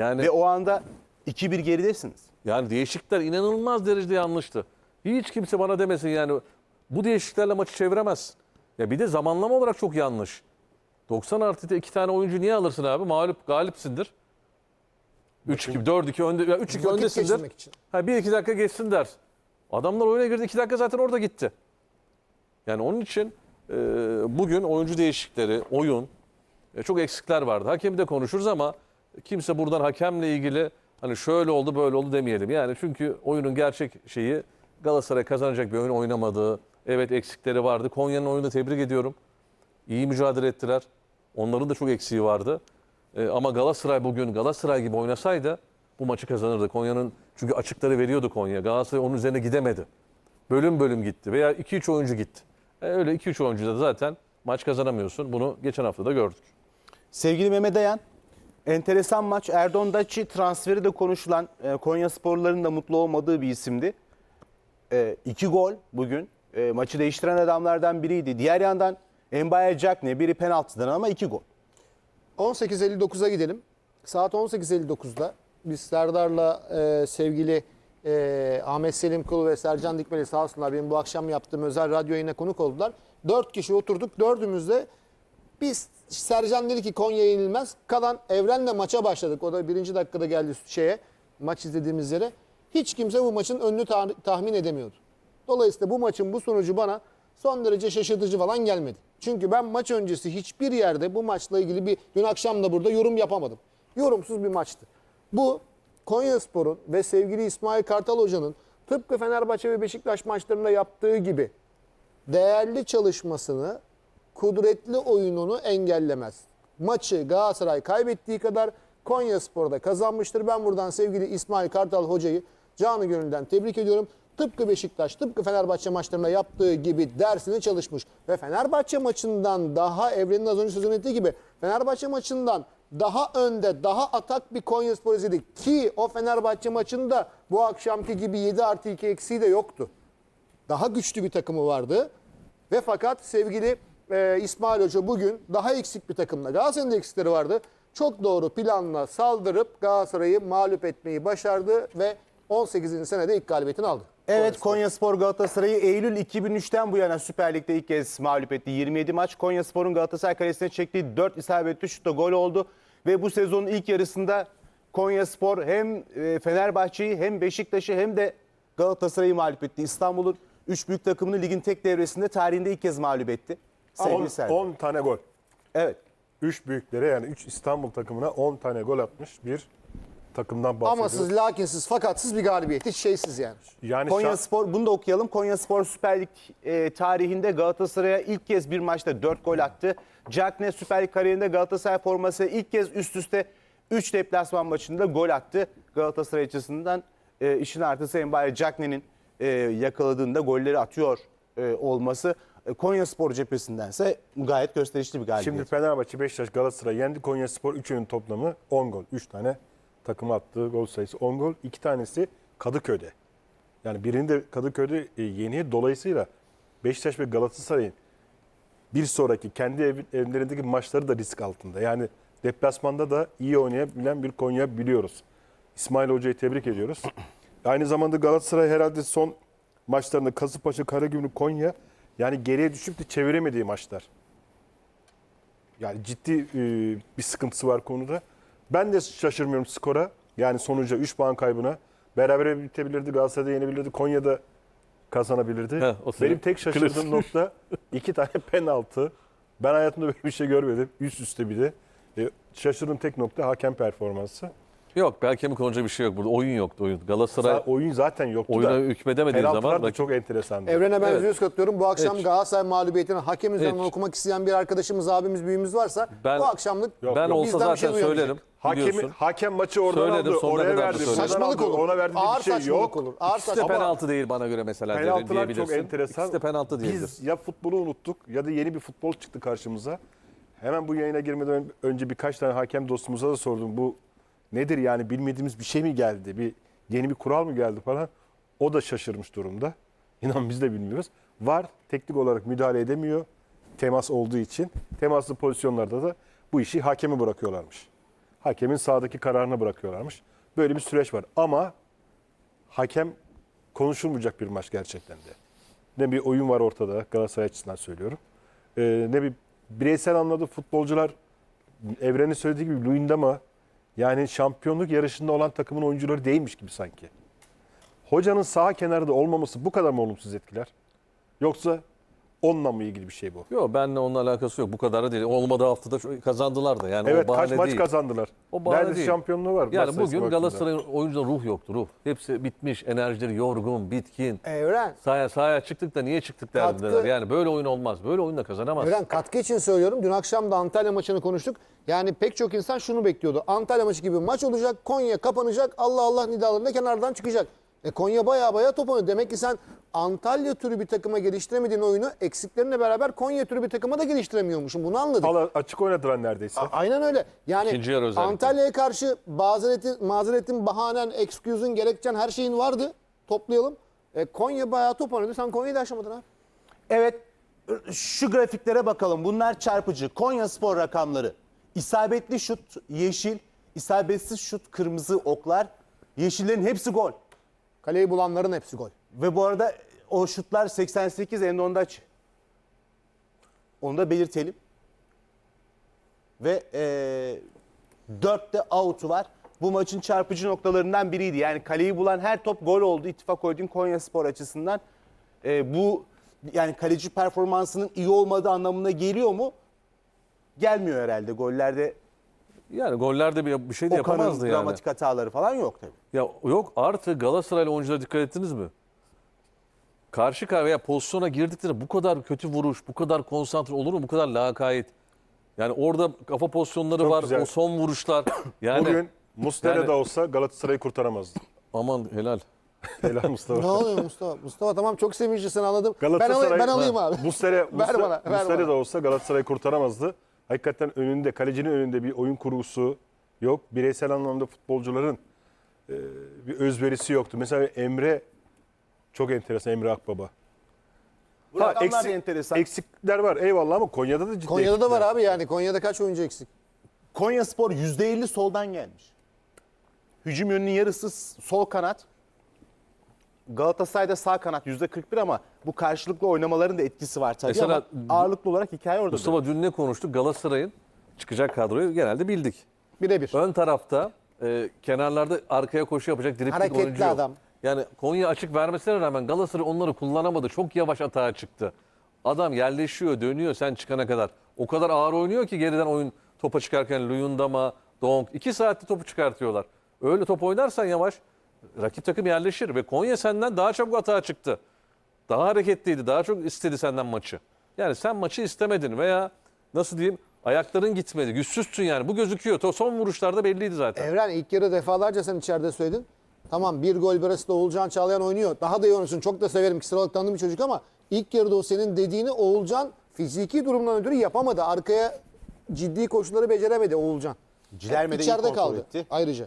Yani Ve o anda 2-1 geridesiniz. yani değişiklikler inanılmaz derecede yanlıştı. Hiç kimse bana demesin yani bu değişikliklerle maçı çeviremezsin. Ya bir de zamanlama olarak çok yanlış. 90 artı iki tane oyuncu niye alırsın abi? Mağlup galipsindir. 3-2, 4-2 önde, ya 3-2 Vakit öndesindir. geçirmek için. Ha 1-2 dakika geçsin der. Adamlar oyuna girdi 2 dakika zaten orada gitti. Yani onun için e, bugün oyuncu değişiklikleri, oyun e, çok eksikler vardı. Hakemi de konuşuruz ama kimse buradan hakemle ilgili hani şöyle oldu böyle oldu demeyelim. Yani çünkü oyunun gerçek şeyi Galatasaray kazanacak bir oyun oynamadığı. Evet eksikleri vardı. Konya'nın oyunu tebrik ediyorum. İyi mücadele ettiler. Onların da çok eksiği vardı. E, ama Galatasaray bugün Galatasaray gibi oynasaydı bu maçı kazanırdı. Konya'nın çünkü açıkları veriyordu Konya. Galatasaray onun üzerine gidemedi. Bölüm bölüm gitti veya 2-3 oyuncu gitti. E, öyle 2-3 oyuncu da zaten maç kazanamıyorsun. Bunu geçen hafta da gördük. Sevgili Mehmet Ayan, enteresan maç. Erdoğan Daçi transferi de konuşulan e, Konya sporların da mutlu olmadığı bir isimdi. E, iki gol bugün. E, maçı değiştiren adamlardan biriydi. Diğer yandan Mbaye Cagne biri penaltıdan ama iki gol. 18.59'a gidelim. Saat 18.59'da biz Serdar'la e, sevgili e, Ahmet Selim Kulu ve Sercan Dikmeli sağ olsunlar benim bu akşam yaptığım özel radyo yayına konuk oldular. Dört kişi oturduk. Dördümüz de biz Sercan dedi ki Konya yenilmez. Kalan Evren'le maça başladık. O da birinci dakikada geldi şeye maç izlediğimiz yere. Hiç kimse bu maçın önünü tah- tahmin edemiyordu. Dolayısıyla bu maçın bu sonucu bana son derece şaşırtıcı falan gelmedi. Çünkü ben maç öncesi hiçbir yerde bu maçla ilgili bir dün akşam da burada yorum yapamadım. Yorumsuz bir maçtı. Bu Konyaspor'un ve sevgili İsmail Kartal Hoca'nın tıpkı Fenerbahçe ve Beşiktaş maçlarında yaptığı gibi değerli çalışmasını, kudretli oyununu engellemez. Maçı Galatasaray kaybettiği kadar Konya Spor'da kazanmıştır. Ben buradan sevgili İsmail Kartal Hoca'yı canı gönülden tebrik ediyorum. Tıpkı Beşiktaş, tıpkı Fenerbahçe maçlarında yaptığı gibi dersini çalışmış. Ve Fenerbahçe maçından daha Evren'in az önce sözünü ettiği gibi Fenerbahçe maçından daha önde, daha atak bir Konya Spor izledik. Ki o Fenerbahçe maçında bu akşamki gibi 7 artı 2 eksiği de yoktu daha güçlü bir takımı vardı. Ve fakat sevgili e, İsmail Hoca bugün daha eksik bir takımla. Galatasaray'ın da eksikleri vardı. Çok doğru planla saldırıp Galatasaray'ı mağlup etmeyi başardı ve 18. senede ilk galibiyetini aldı. Evet Konya Spor Galatasaray'ı Eylül 2003'ten bu yana Süper Lig'de ilk kez mağlup etti. 27 maç Konya Spor'un Galatasaray kalesine çektiği 4 isabetli şutla gol oldu. Ve bu sezonun ilk yarısında Konya Spor hem e, Fenerbahçe'yi hem Beşiktaş'ı hem de Galatasaray'ı mağlup etti. İstanbul'un 3 büyük takımını ligin tek devresinde tarihinde ilk kez mağlup etti. Sevgili 10, Serdar. 10 tane gol. Evet. 3 büyüklere yani 3 İstanbul takımına 10 tane gol atmış bir takımdan bahsediyoruz. Amasız, lakinsiz, fakatsız bir galibiyet. Hiç şeysiz yani. Yani Konya Spor bunu da okuyalım. Konya Spor Süper Lig e, tarihinde Galatasaray'a ilk kez bir maçta 4 gol attı. Cagne Süper Lig kariyerinde Galatasaray forması ilk kez üst üste 3 deplasman maçında gol attı. Galatasaray açısından e, işin artısı Embaye Cagne'nin e, yakaladığında golleri atıyor e, olması. E, Konya Spor cephesindense gayet gösterişli bir galibiyet. Şimdi Fenerbahçe, Beşiktaş, Galatasaray yendi. Konya Spor 3 oyun toplamı 10 gol. 3 tane takım attığı gol sayısı 10 gol. 2 tanesi Kadıköy'de. Yani birini de Kadıköy'de e, yeni. Dolayısıyla Beşiktaş ve Galatasaray'ın bir sonraki kendi ev, evlerindeki maçları da risk altında. Yani deplasmanda da iyi oynayabilen bir Konya biliyoruz. İsmail Hoca'yı tebrik ediyoruz. Aynı zamanda Galatasaray herhalde son maçlarında Kasımpaşa, Karagümrük, Konya yani geriye düşüp de çeviremediği maçlar. Yani ciddi e, bir sıkıntısı var konuda. Ben de şaşırmıyorum skora. Yani sonuca 3 puan kaybına. Berabere bitebilirdi. Galatasaray'da yenebilirdi. Konya'da kazanabilirdi. Heh, Benim tek şaşırdığım klasik. nokta iki tane penaltı. Ben hayatımda böyle bir şey görmedim. Üst üste bir de. E, şaşırdığım tek nokta hakem performansı. Yok belki mi konuşacak bir şey yok burada. Oyun yoktu oyun. Galatasaray Zaten oyun zaten yoktu oyuna da. hükmedemediği Penaltılar zaman da rakip- çok enteresandı. Evrene ben Evet. yüz katılıyorum. Bu akşam Evet. Galatasaray mağlubiyetini hakem üzerinden Evet. okumak isteyen bir arkadaşımız, abimiz, büyüğümüz varsa Ben- bu akşamlık Yok, ben yok. olsa Bizden bir şey zaten söylerim. Hakemi, biliyorsun. hakem maçı oradan Söyledim, aldı, sonuna oraya kadar da verdi. söyledim. buradan Saçmalık aldı, olur. Ona verdi Ağır bir şey saçmalık yok. olur. Ağır İkisi de saçmalık. penaltı değil bana göre mesela dedi- Penaltılar diyebilirsin. çok enteresan. İkisi de penaltı diyebilirsin. Biz ya futbolu unuttuk ya da yeni bir futbol çıktı karşımıza. Hemen bu yayına girmeden ön- önce birkaç tane hakem dostumuza da sordum. Bu nedir yani bilmediğimiz bir şey mi geldi? Bir yeni bir kural mı geldi falan. O da şaşırmış durumda. İnan biz de bilmiyoruz. Var teknik olarak müdahale edemiyor. Temas olduğu için. Temaslı pozisyonlarda da bu işi hakeme bırakıyorlarmış. hakemin sahadaki kararına bırakıyorlarmış. Böyle bir süreç var. Ama hakem konuşulmayacak bir maç gerçekten de. Ne bir oyun var ortada Galatasaray açısından söylüyorum. Ee, ne bir bireysel anladı futbolcular Evren'in söylediği gibi Luyendama yani şampiyonluk yarışında olan takımın oyuncuları değilmiş gibi sanki. Hocanın sağ kenarda olmaması bu kadar mı olumsuz etkiler? Yoksa onunla mı ilgili bir şey bu? Yok benimle onun alakası yok. Bu kadar da değil. Olmadığı haftada kazandılar da. Yani Evet o bahane kaç maç değil. kazandılar. O bahane Neredeyse değil. şampiyonluğu var. Yani bugün. Galatasaray'ın oyuncuda ruh yoktu ruh. Hepsi bitmiş, enerjileri yorgun, bitkin. Evren, Sahaya, sahaya çıktık da niye çıktık. Katkı- Yani böyle oyun olmaz. Böyle oyunla kazanamaz. Evren katkı için söylüyorum. Dün akşam da Antalya maçını konuştuk. Yani pek çok insan şunu bekliyordu. Antalya maçı gibi maç olacak. Konya kapanacak. Allah Allah nidalarında kenardan çıkacak. E Konya baya baya top oynuyor. Demek ki sen Antalya türü bir takıma geliştiremediğin oyunu eksiklerine beraber Konya türü bir takıma da geliştiremiyormuşsun. Bunu anladık. Al- açık oynadılar neredeyse. A- Aynen öyle. Yani İkinci yarı özellikle. Antalya'ya karşı mazeretin, mazeretin, bahanen, excuse'un, gerekçen her şeyin vardı. Toplayalım. E, Konya bayağı top oynadı. Sen Konya'yı da aşamadın ha. Evet şu grafiklere bakalım. Bunlar çarpıcı. Konya Spor rakamları. İsabetli şut yeşil, isabetsiz şut kırmızı oklar. Yeşillerin hepsi gol. Kaleyi bulanların hepsi gol. Ve bu arada o şutlar 88 Endondaç. Onu da belirtelim. Ve eee 4 de out'u var. Bu maçın çarpıcı noktalarından biriydi. Yani kaleyi bulan her top gol oldu İttifak Holding Konya Spor açısından. Eee, bu yani kaleci performansının iyi olmadığı anlamına geliyor mu? Gelmiyor herhalde. Gollerde Yani gollerde bir, bir şey de Okan'ın yapamazdı yani. dramatik hataları falan yok tabii. Ya yok artı Galatasaraylı oyunculara dikkat ettiniz mi? Karşı karşıya pozisyona girdiklerinde bu kadar kötü vuruş, bu kadar konsantre olur mu? Bu kadar lakayt. Yani orada kafa pozisyonları Çok var, güzel. o son vuruşlar. Yani Bugün Muslera yani- da olsa Galatasaray'ı kurtaramazdı. aman helal. Helal Ne Mustafa. oluyor Mustafa? Mustafa tamam çok sevinçlisin anladım. Ben, Galatasaray, alayım, ben alayım abi. Muslera, Ver bana, ver bana. da olsa Galatasaray'ı kurtaramazdı. Hakikaten önünde, kalecinin önünde bir oyun kurgusu yok. Bireysel anlamda futbolcuların e, bir özverisi yoktu. Mesela Emre çok enteresan Emre Akbaba. Bu rakamlar da enteresan. Eksikler var eyvallah ama Konya'da da ciddi Konya'da da eksikler var abi yani. Konya'da kaç oyuncu eksik? Konya Spor %50 soldan gelmiş. Hücum yönünün yarısı sol kanat. Galatasaray'da sağ kanat %41 ama bu karşılıklı oynamaların da etkisi var tabii Mesela- ama ağırlıklı olarak hikaye orada. Mustafa dün ne konuştuk? Galatasaray'ın çıkacak kadroyu genelde bildik. Birebir. Ön tarafta e, kenarlarda arkaya koşu yapacak driplik Hareketli oyuncu yok. adam. Yani Konya açık vermesine rağmen Galatasaray onları kullanamadı. Çok yavaş atağa çıktı. Adam yerleşiyor, dönüyor sen çıkana kadar. O kadar ağır oynuyor ki geriden oyun topa çıkarken Luyendama, Donk. iki saatte topu çıkartıyorlar. Öyle top oynarsan yavaş rakip takım yerleşir ve Konya senden daha çabuk atağa çıktı. Daha hareketliydi, daha çok istedi senden maçı. Yani sen maçı istemedin veya nasıl diyeyim ayakların gitmedi. Güçsüzsün yani. Bu gözüküyor. Son vuruşlarda belliydi zaten. Evren ilk yarı defalarca sen içeride söyledin. Tamam bir gol birası da Oğulcan Çağlayan oynuyor. Daha da iyi oynuyorsun. Çok da severim. Kişisel olarak tanıdığım bir çocuk ama ilk yarıda o senin dediğini Oğulcan fiziki durumdan ötürü yapamadı. Arkaya ciddi koşuları beceremedi Oğulcan. Cilerme de İçeride kaldı etti. ayrıca.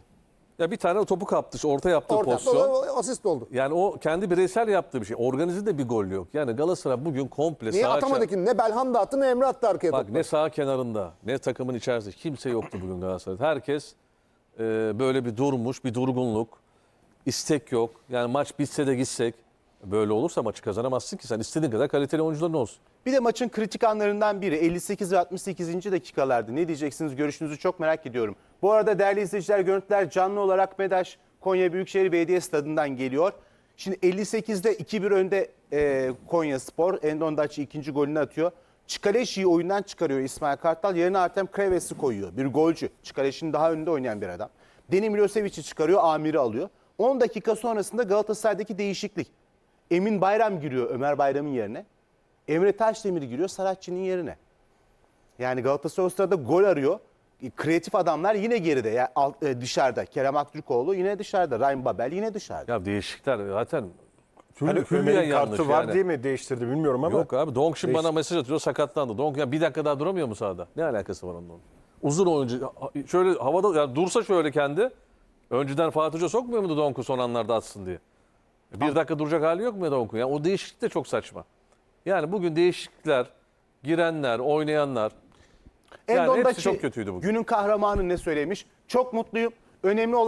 Ya bir tane topu kaptı. Orta yaptığı Orta pozisyon. o- o- asist oldu. Yani o kendi bireysel yaptığı bir şey. Organize de bir gol yok. Yani Galatasaray bugün komple Niye sağ atamadı ki? Ne Belhanda attı ne Emre attı arkaya Bak topu. ne sağ kenarında ne takımın içerisinde kimse yoktu bugün Galatasaray'da. Herkes e, böyle bir durmuş, bir durgunluk, istek yok. Yani maç bitse de gitsek böyle olursa maçı kazanamazsın ki sen istediğin kadar kaliteli oyuncuların olsun. Bir de maçın kritik anlarından biri 58 ve 68. dakikalardı. Ne diyeceksiniz? Görüşünüzü çok merak ediyorum. Bu arada değerli izleyiciler görüntüler canlı olarak MEDAŞ Konya Büyükşehir Belediye Stadı'ndan geliyor. Şimdi 58'de 2-1 önde e, Konya Spor. Endondaç'ı ikinci golünü atıyor. Çikaleşi'yi oyundan çıkarıyor İsmail Kartal. Yerine Artem Kreves'i koyuyor. Bir golcü. Çikaleşi'nin daha önünde oynayan bir adam. Deni Milosevic'i çıkarıyor. Amir'i alıyor. 10 dakika sonrasında Galatasaray'daki değişiklik. Emin Bayram giriyor Ömer Bayram'ın yerine. Emre Taşdemir giriyor Saratçı'nın yerine. Yani Galatasaray o sırada gol arıyor. E, Kreatif adamlar yine geride. Yani alt- e, dışarıda. Kerem Aktürkoğlu yine dışarıda. Ryan Babel yine dışarıda. Ya değişiklikler zaten Hani Ömer'in kartı var yani. diye mi değiştirdi bilmiyorum ama. Yok abi Donk şimdi Değiş- bana mesaj atıyor sakatlandı. Donk ya bir dakika daha duramıyor mu sahada? Ne alakası var onunla? Uzun oyuncu şöyle havada ya dursa şöyle kendi önceden Fatih Hoca sokmuyor muydu Donk'u son anlarda atsın diye? Bir dakika duracak hali yok mu ya Donk'un? Yani o değişiklik de çok saçma. Yani bugün değişiklikler, girenler, oynayanlar Yani Endon'daki hepsi çok kötüydü bugün. günün kahramanı ne söylemiş? Çok mutluyum. Önemli olan